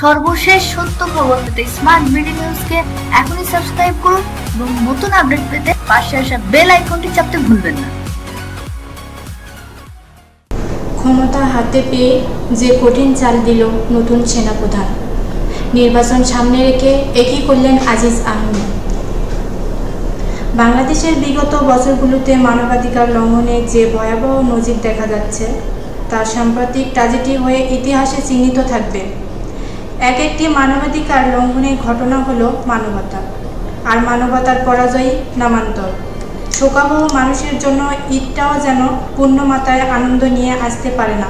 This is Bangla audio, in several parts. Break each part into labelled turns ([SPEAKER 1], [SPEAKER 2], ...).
[SPEAKER 1] সর্বশেষ সত্য খবর পেতে স্মার্ট বিডি নিউজকে এখনই সাবস্ক্রাইব করুন এবং নতুন আপডেট পেতে পাশে আসা বেল আইকনটি চাপতে ভুলবেন না।
[SPEAKER 2] ক্ষমতা হাতে পেয়ে যে কঠিন চাল দিল নতুন সেনাপ্রধান। নির্বাচন সামনে রেখে একই করলেন আজিজ আহমেদ। বাংলাদেশের বিগত বছরগুলোতে মানবাধিকার লঙ্ঘনে যে ভয়াবহ নজির দেখা যাচ্ছে তা সাম্প্রতিক ট্রাজেডি হয়ে ইতিহাসে চিহ্নিত থাকবে। এক একটি মানবাধিকার লঙ্ঘনের ঘটনা হলো মানবতা। আর মানবতার পরাজয়ী নামান্তর। শোকাবহ মানুষের জন্য ঈদটাও যেন পূর্ণমাত্রায় আনন্দ নিয়ে আসতে পারে না।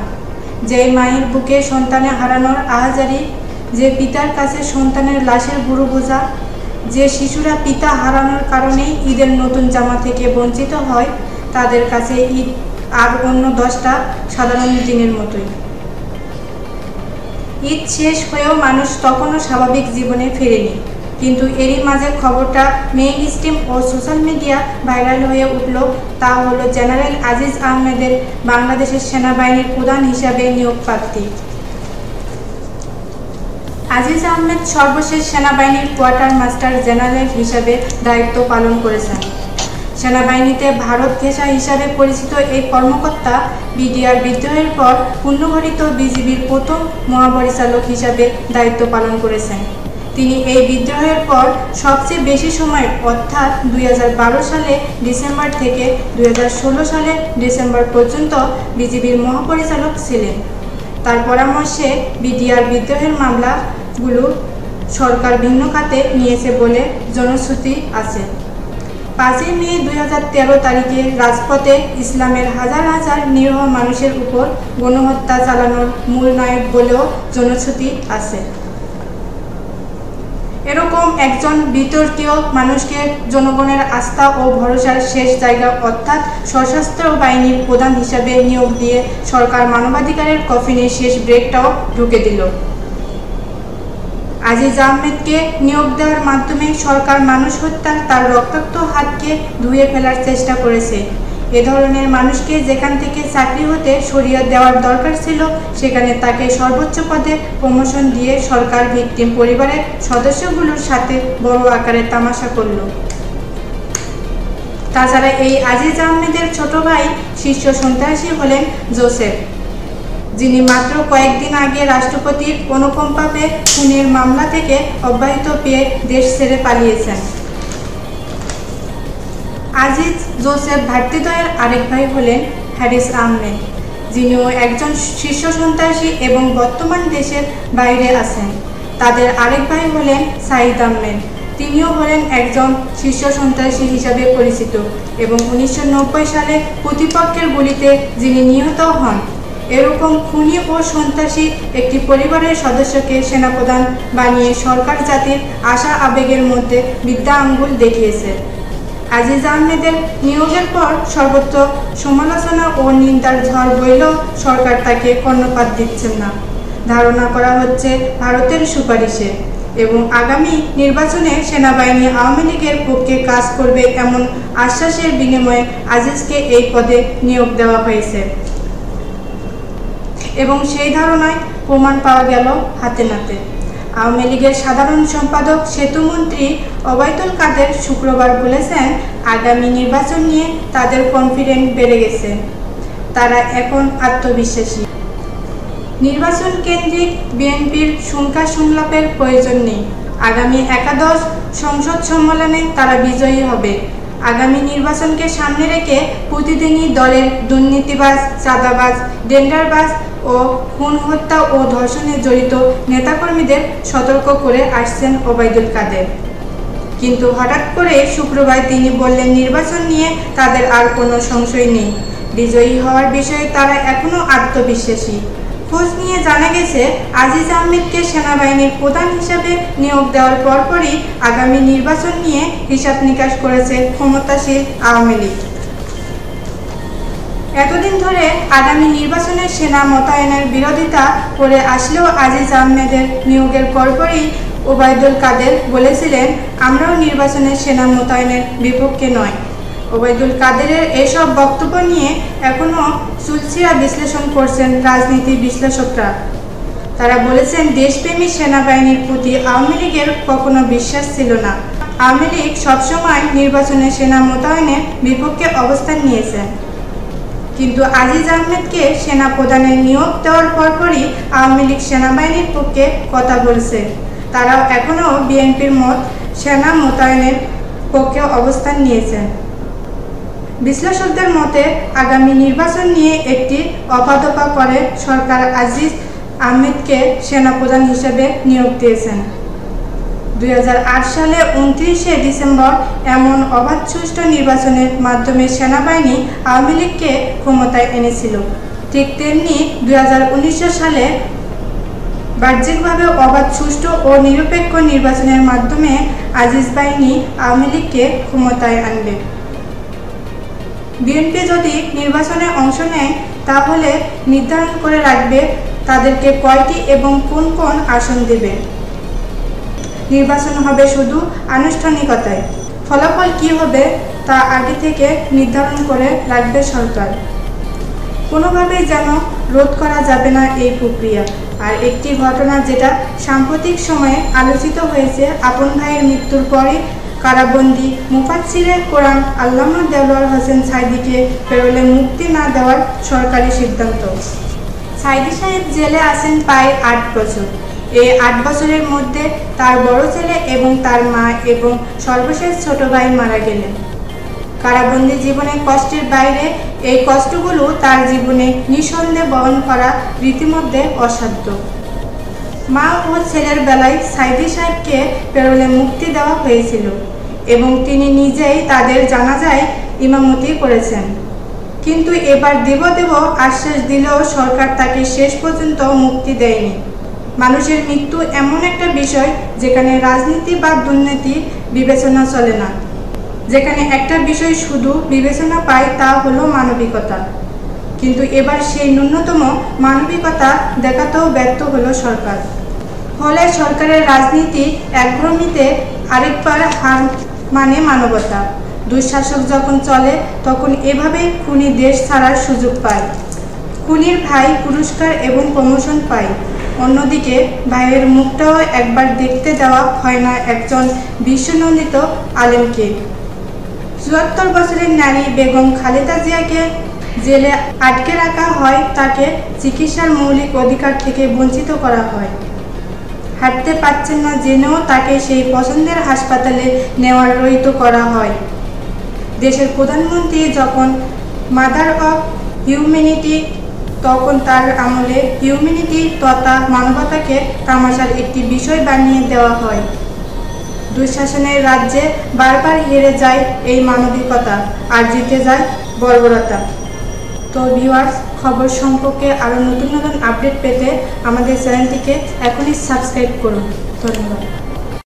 [SPEAKER 2] যে মায়ের বুকে সন্তানে হারানোর আহাজারি, যে পিতার কাছে সন্তানের লাশের বুড়ো বোঝা, যে শিশুরা পিতা হারানোর কারণেই ঈদের নতুন জামা থেকে বঞ্চিত হয়, তাদের কাছে ঈদ আর অন্য দশটা সাধারণ দিনের মতোই। ঈদ শেষ হয়েও মানুষ তখনও স্বাভাবিক জীবনে ফেরেনি। কিন্তু এরই মাঝে খবরটা মেইন স্ট্রিম ও সোশ্যাল মিডিয়া ভাইরাল হয়ে উঠল। তা হলো জেনারেল আজিজ আহমেদের বাংলাদেশের সেনাবাহিনীর প্রধান হিসাবে নিয়োগ প্রার্থী। আজিজ আহমেদ সর্বশেষ সেনাবাহিনীর কোয়ার্টার মাস্টার জেনারেল হিসাবে দায়িত্ব পালন করেছেন। সেনাবাহিনীতে ভারত ঘেঁষা হিসাবে পরিচিত এই কর্মকর্তা বিডিআর বিদ্রোহের পর পুনর্গঠিত বিজিবির প্রথম মহাপরিচালক হিসাবে দায়িত্ব পালন করেছেন। তিনি এই বিদ্রোহের পর সবচেয়ে বেশি সময়, অর্থাৎ দুই হাজার বারো সালে ডিসেম্বর থেকে দুই হাজার ষোলো সালে ডিসেম্বর পর্যন্ত বিজিবির মহাপরিচালক ছিলেন। তার পরামর্শে বিডিআর বিদ্রোহের মামলাগুলো সরকার ভিন্ন খাতে নিয়েছে বলে জনশ্রুতি আছে। পাঁচই মে দুই হাজার তেরো তারিখে রাজপথে ইসলামের হাজার হাজার নিরীহ মানুষের উপর গণহত্যা চালানোর মূল নায়ক বলেও জনশ্রুতি আছে। এরকম একজন বিতর্কীয় মানুষকে জনগণের আস্থা ও ভরসার শেষ জায়গা অর্থাৎ সশস্ত্র বাহিনীর প্রধান হিসাবে নিয়োগ দিয়ে সরকার মানবাধিকারের কফিনে শেষ ব্রেকটাও ঢুকে দিল। আজিজ আহমেদকে নিয়োগ দেওয়ার মাধ্যমে সরকার মানুষ হত্যার তার রক্তাক্ত হাতকে ধুয়ে ফেলার চেষ্টা করেছে। এ ধরনের মানুষকে যেখান থেকে চাকরি হতে সরিয়ে দেওয়ার দরকার ছিল, সেখানে তাকে সর্বোচ্চ পদে প্রমোশন দিয়ে সরকার ভিকটিম পরিবারের সদস্যগুলোর সাথে বড় আকারে তামাশা করল। তাছাড়া এই আজিজ আহমেদের ছোট ভাই শীর্ষ সন্ত্রাসী হলেন জোসেফ। যিনি মাত্র কয়েকদিন আগে রাষ্ট্রপতির অনুকম্পা পেয়ে খুনের মামলা থেকে অব্যাহত পেয়ে দেশ ছেড়ে পালিয়েছেন। আজিজ জোসেফ ভাতৃদ্বয়ের আরেক ভাই হলেন হ্যারিস আহমেদ যিনিও একজন শীর্ষ সন্ত্রাসী এবং বর্তমান দেশের বাইরে আছেন। তাদের আরেক ভাই হলেন সাঈদ আহমেদ তিনিও হলেন একজন শীর্ষ সন্ত্রাসী হিসাবে পরিচিত এবং উনিশশো নব্বই সালে প্রতিপক্ষের গুলিতে যিনি নিহত হন এরকম খুনি ও সন্ত্রাসী একটি পরিবারের সদস্যকে সেনাপ্রধান বানিয়ে সরকার জাতির আশা আবেগের মধ্যে বিদ্যা আঙ্গুল দেখিয়েছে। আজিজ আহমেদের নিয়োগের পর সর্বত্র সমালোচনা ও নিন্দার ঝড় বইলেও সরকার তাকে কর্ণপাত দিচ্ছেন না। ধারণা করা হচ্ছে ভারতের সুপারিশে এবং আগামী নির্বাচনে সেনাবাহিনী আওয়ামী লীগের পক্ষে কাজ করবে এমন আশ্বাসের বিনিময়ে আজিজকে এই পদে নিয়োগ দেওয়া হয়েছে। এবং সেই ধারণায় প্রমাণ পাওয়া গেল হাতে নাতে। আওয়ামী লীগের সাধারণ সম্পাদক সেতুমন্ত্রী অবৈতুল কাদের শুক্রবার বলেছেন, আগামী নির্বাচন নিয়ে তাদের কনফিডেন্ট বেড়ে গেছে। তারা এখন আত্মবিশ্বাসী। নির্বাচন কেন্দ্রিক বিএনপির সংখ্যা সংলাপের প্রয়োজন নেই। আগামী একাদশ সংসদ সম্মেলনে তারা বিজয়ী হবে। আগামী নির্বাচনকে সামনে রেখে প্রতিদিনই দলের দুর্নীতিবাজ, চাঁদাবাজ, ডেন্ডারবাজ ও খুন, হত্যা ও ধর্ষণে জড়িত নেতাকর্মীদের সতর্ক করে আসছেন ওবায়দুল কাদের। কিন্তু হঠাৎ করে শুক্রবার তিনি বললেন, নির্বাচন নিয়ে তাদের আর কোনো সংশয় নেই। বিজয়ী হওয়ার বিষয়ে তারা এখনও আত্মবিশ্বাসী। খোঁজ নিয়ে জানা গেছে, আজিজ আহমেদকে সেনাবাহিনীর প্রধান হিসাবে নিয়োগ দেওয়ার পরপরই আগামী নির্বাচন নিয়ে হিসাব নিকাশ করেছে ক্ষমতাশীল আওয়ামী লীগ। এতদিন ধরে আগামী নির্বাচনে সেনা মোতায়েনের বিরোধিতা করে আসলেও আজিজ আহমেদের নিয়োগের পরপরই ওবায়দুল কাদের বলেছিলেন, আমরাও নির্বাচনে সেনা মোতায়েনের বিপক্ষে নয় ওবায়দুল কাদেরের এসব বক্তব্য নিয়ে এখনও চুলচিরা বিশ্লেষণ করছেন রাজনীতি বিশ্লেষকরা। তারা বলেছেন, দেশপ্রেমী সেনাবাহিনীর প্রতি আওয়ামী লীগের কখনো বিশ্বাস ছিল না। আওয়ামী লীগ সবসময় নির্বাচনে সেনা মোতায়েনের বিপক্ষে অবস্থান নিয়েছেন কিন্তু আজিজ আহমেদকে সেনা প্রধানের নিয়োগ দেওয়ার পরপরই আওয়ামী লীগ সেনাবাহিনীর পক্ষে কথা বলছে। তারাও এখনও বিএনপির মত সেনা মোতায়েনের পক্ষে অবস্থান নিয়েছেন বিশ্লেষকদের মতে, আগামী নির্বাচন নিয়ে একটি অপাদপা করে সরকার আজিজ আহমেদকে সেনাপ্রধান হিসেবে নিয়োগ দিয়েছেন। দুই হাজার আট সালে উনত্রিশে ডিসেম্বর এমন অবাধ সুষ্ঠু নির্বাচনের মাধ্যমে সেনাবাহিনী আওয়ামী লীগকে ক্ষমতায় এনেছিল। ঠিক তেমনি দুই সালে বাহ্যিকভাবে অবাধ সুষ্ঠু ও নিরপেক্ষ নির্বাচনের মাধ্যমে আজিজ বাহিনী আওয়ামী লীগকে ক্ষমতায় আনবে। বিএনপি যদি নির্বাচনে অংশ নেয়, তাহলে নির্ধারণ করে রাখবে তাদেরকে কয়টি এবং কোন কোন আসন দেবে। নির্বাচন হবে শুধু আনুষ্ঠানিকতায়। ফলাফল কি হবে তা আগে থেকে নির্ধারণ করে রাখবে সরকার। কোনোভাবেই যেন রোধ করা যাবে না এই প্রক্রিয়া। আর একটি ঘটনা যেটা সাম্প্রতিক সময়ে আলোচিত হয়েছে, আপন ভাইয়ের মৃত্যুর পরে কারাবন্দি মুফাচ্ছিরের কোরআন আল্লামা দেওয়ার হোসেন সাইদিকে পেরোলে মুক্তি না দেওয়ার সরকারি সিদ্ধান্ত। সাইদি সাহেব জেলে আছেন প্রায় আট বছর। এই আট বছরের মধ্যে তার বড় ছেলে এবং তার মা এবং সর্বশেষ ছোট ভাই মারা গেলেন। কারাবন্দি জীবনের কষ্টের বাইরে এই কষ্টগুলো তার জীবনে নিঃসন্দেহে বহন করা রীতিমধ্যে অসাধ্য। মা ও ছেলের বেলায় সাইদি সাহেবকে পেরোলে মুক্তি দেওয়া হয়েছিল এবং তিনি নিজেই তাদের জানাজায় ইমামতি করেছেন। কিন্তু এবার দেব দেব আশ্বাস দিলেও সরকার তাকে শেষ পর্যন্ত মুক্তি দেয়নি। মানুষের মৃত্যু এমন একটা বিষয় যেখানে রাজনীতি বা দুর্নীতি বিবেচনা চলে না। যেখানে একটা বিষয় শুধু বিবেচনা পায় তা হলো মানবিকতা। কিন্তু এবার সেই ন্যূনতম মানবিকতা দেখাতেও ব্যর্থ হলো সরকার। ফলে সরকারের রাজনীতি একভ্রমিতে আরেকবার হার মানে মানবতা। দুঃশাসক যখন চলে, তখন এভাবে খুনি দেশ ছাড়ার সুযোগ পায়। খুনির ভাই পুরস্কার এবং প্রমোশন পায়। অন্যদিকে ভাইয়ের মুখটাও একবার দেখতে দেওয়া হয় না একজন বিশ্বনন্দিত আলেমকে। চুয়াত্তর বছরের নারী বেগম খালেদা জিয়াকে জেলে আটকে রাখা হয়, তাকে চিকিৎসার মৌলিক অধিকার থেকে বঞ্চিত করা হয়। হাঁটতে পারছেন না জেনেও তাকে সেই পছন্দের হাসপাতালে নেওয়ার রহিত করা হয়। দেশের প্রধানমন্ত্রী যখন মাদার অফ হিউম্যানিটি তখন তার আমলে হিউম্যানিটি তথা মানবতাকে তামাশার একটি বিষয় বানিয়ে দেওয়া হয়। দুঃশাসনের রাজ্যে বারবার হেরে যায় এই মানবিকতা, আর জিতে যায় বর্বরতা। তো ভিউয়ার্স খবর সম্পর্কে আরও নতুন নতুন আপডেট পেতে আমাদের চ্যানেলটিকে এখনই সাবস্ক্রাইব করুন। ধন্যবাদ।